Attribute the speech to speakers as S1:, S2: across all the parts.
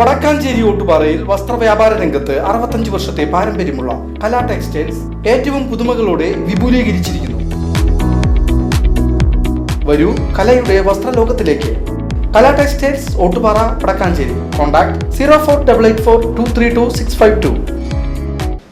S1: വടക്കാഞ്ചേരി ഓട്ടുപാറയിൽ വസ്ത്രവ്യാപാര രംഗത്ത് അറുപത്തഞ്ച് വർഷത്തെ പാരമ്പര്യമുള്ള കലാ ടെക്സ്റ്റൈൽസ് ഏറ്റവും പുതുമകളോടെ വിപുലീകരിച്ചിരിക്കുന്നു. വരൂ കലയുടെ വസ്ത്രലോകത്തിലേക്ക്. Kala textiles Ottupara Vadakkanchery. Contact zero four double eight four two three two six five two.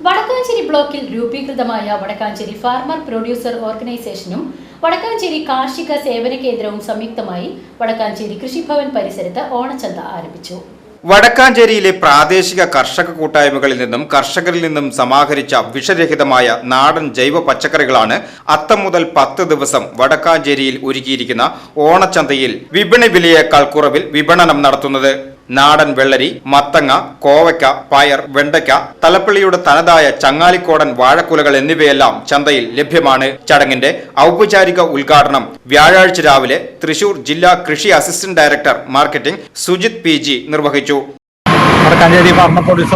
S2: Vadakkanchery ബ്ലോക്കിൽ രൂപീകൃതമായ വടക്കാഞ്ചേരി ഫാർമർ പ്രൊഡ്യൂസർ ഓർഗനൈസേഷനും വടക്കാഞ്ചേരി കാർഷിക സേവന കേന്ദ്രവും സംയുക്തമായി വടക്കാഞ്ചേരി കൃഷിഭവൻ പരിസരത്ത് ഓണച്ചന്ത ആരംഭിച്ചു.
S3: വടക്കാഞ്ചേരിയിലെ പ്രാദേശിക കർഷക കൂട്ടായ്മകളിൽ നിന്നും കർഷകരിൽ നിന്നും സമാഹരിച്ച വിഷരഹിതമായ നാടൻ ജൈവ പച്ചക്കറികളാണ് അത്തം മുതൽ പത്ത് ദിവസം വടക്കാഞ്ചേരിയിൽ ഒരുക്കിയിരിക്കുന്ന ഓണച്ചന്തയിൽ വിപണി വിലയേക്കാൾ കുറവിൽ വിപണനം നടത്തുന്നത്. നാടൻ വെള്ളരി മത്തങ്ങ കോവയ്ക്ക പയർ വെണ്ടയ്ക്ക തലപ്പള്ളിയുടെ തനതായ ചങ്ങാലിക്കോടൻ വാഴക്കുലകൾ എന്നിവയെല്ലാം ചന്തയിൽ ലഭ്യമാണ്. ചടങ്ങിന്റെ ഔപചാരിക ഉദ്ഘാടനം വ്യാഴാഴ്ച രാവിലെ തൃശൂർ ജില്ലാ കൃഷി assistant director marketing Sujith P G നിർവഹിച്ചു.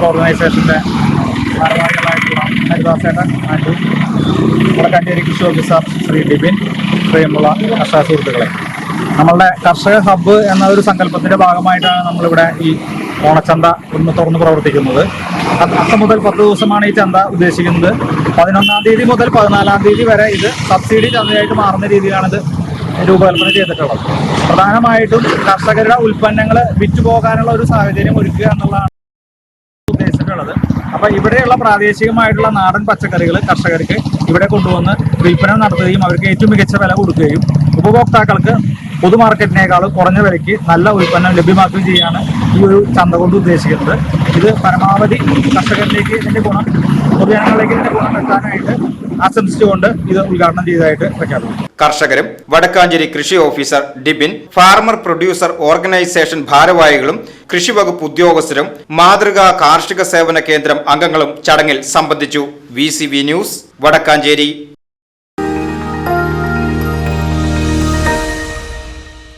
S4: ഓർഗനൈസേഷന്റെ ഹരിദാസേട്ടൻ ആൻഡു വടക്കാഞ്ചേരി കൃഷി ഓഫീസർ ശ്രീ ഡിബിൻ പ്രിയമുള്ള കർഷക സുഹൃത്തുക്കളെ. നമ്മളുടെ കർഷക ഹബ്ബ് എന്ന ഒരു സങ്കല്പത്തിന്റെ ഭാഗമായിട്ടാണ് നമ്മളിവിടെ ഈ ഓണച്ചന്ത ഒന്ന് തുറന്ന് പ്രവർത്തിക്കുന്നത്. അത് അന്ന് മുതൽ പത്ത് ദിവസമാണ് ഈ ചന്ത ഉദ്ദേശിക്കുന്നത്. പതിനൊന്നാം തീയതി മുതൽ പതിനാലാം തീയതി വരെ ഇത് സബ്സിഡി ചന്തയായിട്ട് മാറുന്ന രീതിയിലാണ് ഇത് രൂപകൽപ്പന ചെയ്തിട്ടുള്ളത്. പ്രധാനമായിട്ടും കർഷകരുടെ ഉൽപ്പന്നങ്ങൾ വിറ്റുപോകാനുള്ള ഒരു സാഹചര്യം ഒരുക്കുക എന്നുള്ളതാണ് ഉദ്ദേശിച്ചിട്ടുള്ളത്. അപ്പൊ ഇവിടെയുള്ള പ്രാദേശികമായിട്ടുള്ള നാടൻ പച്ചക്കറികൾ കർഷകർക്ക് ഇവിടെ കൊണ്ടുവന്ന് വിൽപ്പന നടത്തുകയും അവർക്ക് ഏറ്റവും മികച്ച വില കൊടുക്കുകയും ഉപഭോക്താക്കൾക്ക് പൊതു മാർക്കറ്റിനേക്കാൾ കുറഞ്ഞ വിലയ്ക്ക് നല്ല ഉൽപ്പന്നം ലഭ്യമാക്കുകയും ചെയ്യാണ് ഈ ഒരു ചന്ത കൊണ്ട് ഉദ്ദേശിക്കുന്നത്. ഇത് പരമാവധി കർഷകരിലേക്ക് ഇതിന്റെ ഗുണം പൊതുജനങ്ങളിലേക്ക് ഇതിന്റെ ഗുണം എത്താനായിട്ട് ആശംസിച്ചുകൊണ്ട് ഇത് ഉദ്ഘാടനം ചെയ്തതായിട്ട് പ്രഖ്യാപിക്കുന്നു.
S3: കർഷകരും വടക്കാഞ്ചേരി കൃഷി officer Dibin farmer producer organisation ഭാരവാഹികളും കൃഷി വകുപ്പ് ഉദ്യോഗസ്ഥരും മാതൃകാ കാർഷിക സേവന കേന്ദ്രം അംഗങ്ങളും ചടങ്ങിൽ സംബന്ധിച്ചു. V news Vadakkanchery.